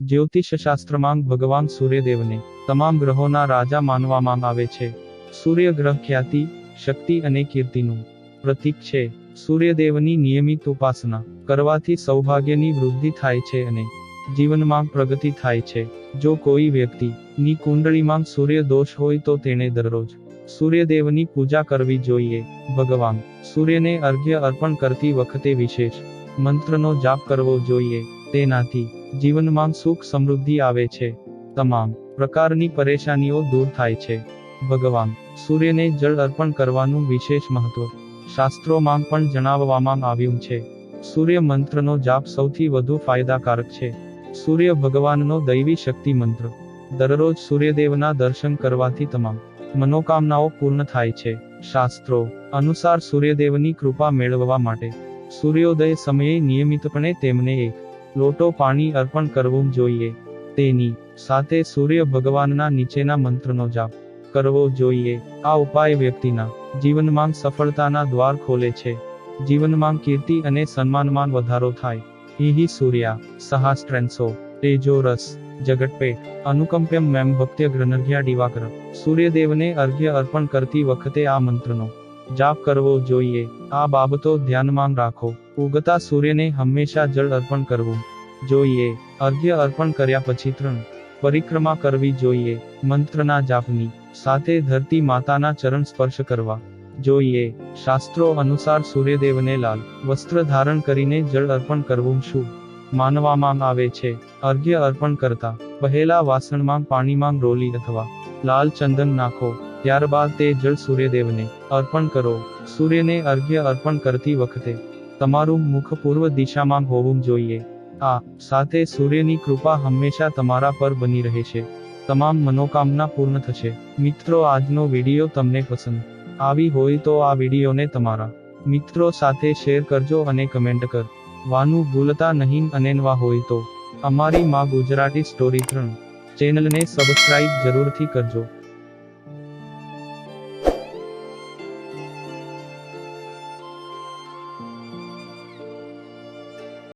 જ્યોતિષશાસ્ત્રમાં ભગવાન સૂર્યદેવને તમામ ગ્રહોના રાજા માનવામાં આવે છે. સૂર્ય ગ્રહ ખ્યાતિ, શક્તિ અને કીર્તિનું પ્રતીક છે. સૂર્યદેવની નિયમિત ઉપાસના કરવાથી સૌભાગ્યની વૃદ્ધિ થાય છે અને જીવનમાં પ્રગતિ થાય છે. જો કોઈ વ્યક્તિ ની કુંડળીમાં સૂર્ય દોષ હોય તો તેણે દરરોજ સૂર્યદેવની પૂજા કરવી જોઈએ. ભગવાન સૂર્યને અર્ઘ્ય અર્પણ કરતી વખતે વિશેષ મંત્રનો જાપ કરવો જોઈએ. તેનાથી જીવનમાં સુખ સમૃદ્ધિ આવે છે. તમામ પ્રકારની પરેશાનીઓ દૂર થાય છે. ભગવાન સૂર્યને જળ અર્પણ કરવાનું વિશેષ મહત્વ શાસ્ત્રોમાં પણ જણાવવામાં આવ્યું છે. સૂર્ય મંત્રનો જાપ સૌથી વધુ ફાયદાકારક છે. સૂર્ય ભગવાનનો દૈવી શક્તિ મંત્ર દરરોજ સૂર્યદેવના દર્શન કરવાથી તમામ મનોકામનાઓ પૂર્ણ થાય છે. શાસ્ત્રો અનુસાર સૂર્યદેવની કૃપા મેળવવા માટે સૂર્યોદય સમયે નિયમિતપણે તેમને એક લોટો પાણી અર્પણ કરવું જોઈએ. તેની સાથે સૂર્ય ભગવાનના નીચેના મંત્રનો જાપ કરવો જોઈએ. આ ઉપાય વ્યક્તિના જીવનમાં સફળતાના દ્વાર ખોલે છે. જીવનમાં કીર્તિ અને સન્માનમાં વધારો થાય. હિ સૂર્યા સહાસ્ટ્રેન્સો તેજોરસ જગટપેટ અનુકંપ્યમ મેમ ભક્ત્ય ગ્રનર્ઘ્યા દિવાકર, સૂર્યદેવને અર્ઘ્ય અર્પણ કરતી વખતે આ મંત્રનો જાપ કરવો જોઈએ. આ બાબતો ધ્યાનમાં રાખો. ઉગતા સૂર્યને હંમેશા જળ અર્પણ કરવું જોઈએ. અર્ઘ્ય અર્પણ કર્યા પછી ત્રણ. પરિક્રમા કરવી જોઈએ. મંત્રના જાપની. સાથે ધરતી માતાના ચરણ સ્પર્શ કરવા જોઈએ. શાસ્ત્રો અનુસાર સૂર્યદેવને લાલ વસ્ત્ર ધારણ કરીને જળ અર્પણ કરવું શું? માનવામાં આવે છે. અર્ઘ્ય અર્પણ કરતા પહેલા વાસણમાં પાણીમાં રોલી અથવા લાલ ચંદન નાખો. ત્યારબાદ તે જળ સૂર્યદેવને અર્પણ કરો. સૂર્યને અર્ઘ્ય અર્પણ કરતી વખતે તમારું મુખ પૂર્વ દિશામાં હોવું જોઈએ. આ, સાથે સૂર્યની કૃપા હંમેશા તમારા પર બની રહે છે. તમામ મનોકામના પૂર્ણ થશે. મિત્રો, આજનો વીડિયો તમને પસંદ આવી હોય તો આ વિડીયોને તમારા મિત્રો સાથે શેર કરજો અને કમેન્ટ કર. વાનું ભૂલતા નહીં અનેનવા હોય તો. અમારી માં ગુજરાતી સ્ટોરી ત્રણ ચેનલને સબસ્ક્રાઇબ જરૂરથી કરજો.